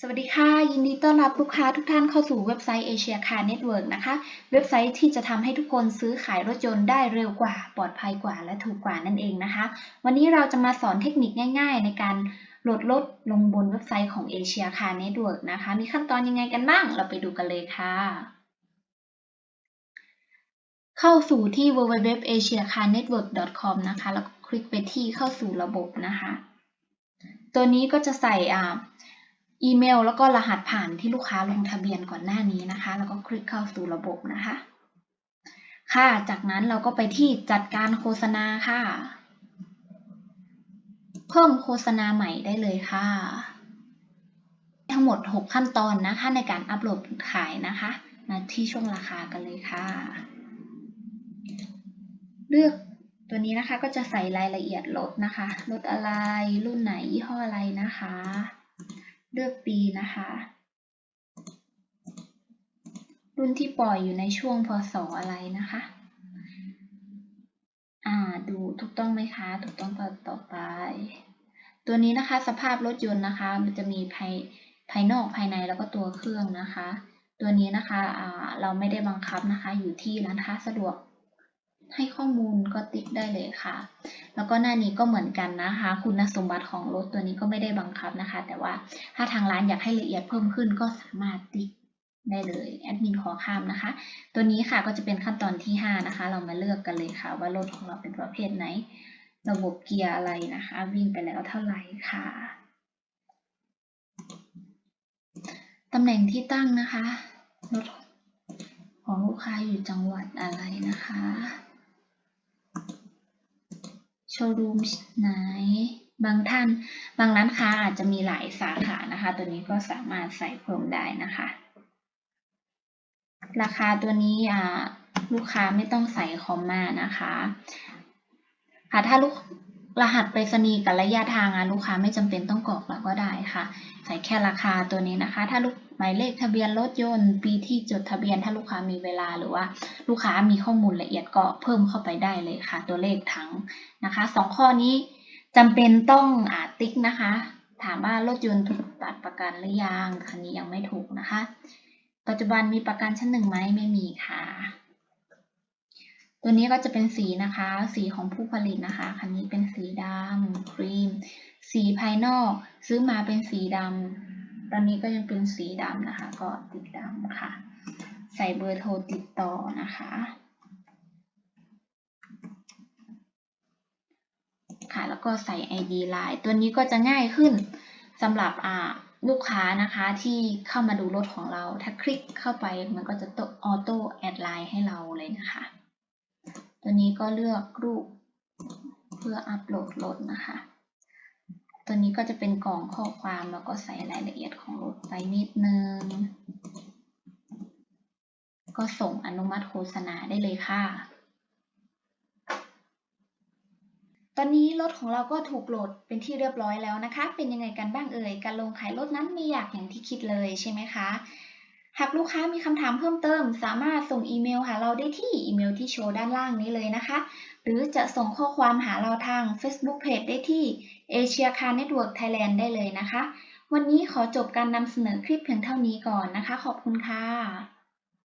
สวัสดีค่ะ ยินดีต้อนรับลูกค้าทุกท่านเข้าสู่เว็บไซต์ Asia Car Network นะคะ เว็บไซต์ที่จะทำให้ทุกคนซื้อขายรถยนต์ได้เร็วกว่า ปลอดภัยกว่าและถูกกว่านั่นเองนะคะ วันนี้เราจะมาสอนเทคนิคง่าย ๆ ในการโหลดรถลงบนเว็บไซต์ของ Asia Car Network นะคะ มีขั้นตอนยังไงกันบ้าง เราไปดูกันเลยค่ะ เข้าสู่ที่ www.asiacarnetwork.com นะคะ แล้วคลิกไปที่เข้าสู่ระบบนะคะ ตัวนี้ก็จะใส่อ่า อีเมลแล้วก็รหัสผ่านที่ลูกค้าลงทะเบียนก่อนหน้านี้นะคะ แล้วก็คลิกเข้าสู่ระบบนะคะ ค่ะ จากนั้นเราก็ไปที่จัดการโฆษณาค่ะ เพิ่มโฆษณาใหม่ได้เลยค่ะ ทั้งหมด 6 ขั้นตอนนะคะ ในการอัปโหลดขายนะคะ มาที่ช่วงราคากันเลยค่ะ เลือกตัวนี้นะคะก็จะใส่รายละเอียดรถนะคะ รถอะไร รุ่นไหน ยี่ห้ออะไรนะคะ เลือกปีนะคะ รุ่นที่ปล่อยอยู่ในช่วงพศอะไรนะคะ อ่า ดูถูกต้องไหมคะ ถูกต้องต่อไป ตัวนี้นะคะสภาพรถยนต์นะคะ มันจะมีภายภายนอกภายในแล้วก็ตัวเครื่องนะคะ ตัวนี้นะคะ อ่า เราไม่ได้บังคับนะคะ อยู่ที่ร้านค้าสะดวก ให้ข้อมูลก็ติ๊กได้เลยค่ะ แล้วก็หน้านี้ก็เหมือนกันนะคะ คุณสมบัติของรถตัวนี้ก็ไม่ได้บังคับนะคะ แต่ว่าถ้าทางร้านอยากให้ละเอียดเพิ่มขึ้นก็สามารถติ๊กได้เลยแอดมินขอข้ามนะคะ ตัวนี้ค่ะก็จะเป็นขั้นตอนที่ 5 นะคะ เรามาเลือกกันเลยค่ะ ว่ารถของเราเป็นประเภทไหน ระบบเกียร์อะไรนะคะ วิ่งไปแล้วเท่าไหร่ค่ะตำแหน่งที่ตั้งนะคะรถของลูกค้าอยู่จังหวัดอะไรนะคะ ว์รูมไหน บางท่าน บางร้านค้าอาจจะมีหลายสาขานะคะ ตัวนี้ก็สามารถใส่เพิ่มได้นะคะ ราคาตัวนี้ลูกค้าไม่ต้องใส่คอมมานะคะค่ะถ้าลูก รหัสไปรษณีย์กับระยะทางอะลูกค้าไม่จำเป็นต้องกรอกแล้วก็ได้ค่ะ ใส่แค่ราคาตัวนี้นะคะ ถ้าลูกหมายเลขทะเบียนรถยนต์ปีที่จดทะเบียน ถ้าลูกค้ามีเวลาหรือว่า ลูกค้ามีข้อมูลละเอียดก็เพิ่มเข้าไปได้เลยค่ะ ตัวเลขทั้งนะคะสองข้อนี้จำเป็นต้องอาติ๊กนะคะ ถามว่ารถยนต์ถูกตัดประกันหรือยังคันนี้ยังไม่ถูกนะคะ ปัจจุบันมีประกันชั้นหนึ่งไหมไม่มีค่ะ ตัวนี้ก็จะเป็นสีนะคะ สีของผู้ผลิตนะคะ คันนี้เป็นสีดำครีม สีภายนอกซื้อมาเป็นสีดำตอนนี้ก็ยังเป็นสีดำนะคะ ก็ติดดำค่ะ ใส่เบอร์โทรติดต่อนะคะค่ะแล้วก็ใส่ ID Line ตัวนี้ก็จะง่ายขึ้นสำหรับลูกค้านะคะที่เข้ามาดูรถของเรา ถ้าคลิกเข้าไปมันก็จะออโต้แอดไลน์ให้เราเลยนะคะ ตัวนี้ก็เลือกรูปเพื่ออัปโหลดรถนะคะ ตัวนี้ก็จะเป็นกล่องข้อความแล้วก็ใส่รายละเอียดของรถไปนิดนึง ก็ส่งอนุมัติโฆษณาได้เลยค่ะ ตอนนี้รถของเราก็ถูกโหลดเป็นที่เรียบร้อยแล้วนะคะ เป็นยังไงกันบ้างเอ่ย การลงขายรถนั้นไม่อยากอย่างที่คิดเลยใช่ไหมคะ หากลูกค้ามีคำถามเพิ่มเติม สามารถส่งอีเมลหาเราได้ที่อีเมลที่โชว์ด้านล่างนี้เลยนะคะ หรือจะส่งข้อความหาเราทาง Facebook Page ได้ที่ Asia Car Network Thailand ได้เลยนะคะ วันนี้ขอจบการนำเสนอคลิปเพียงเท่านี้ก่อนนะคะ ขอบคุณค่ะ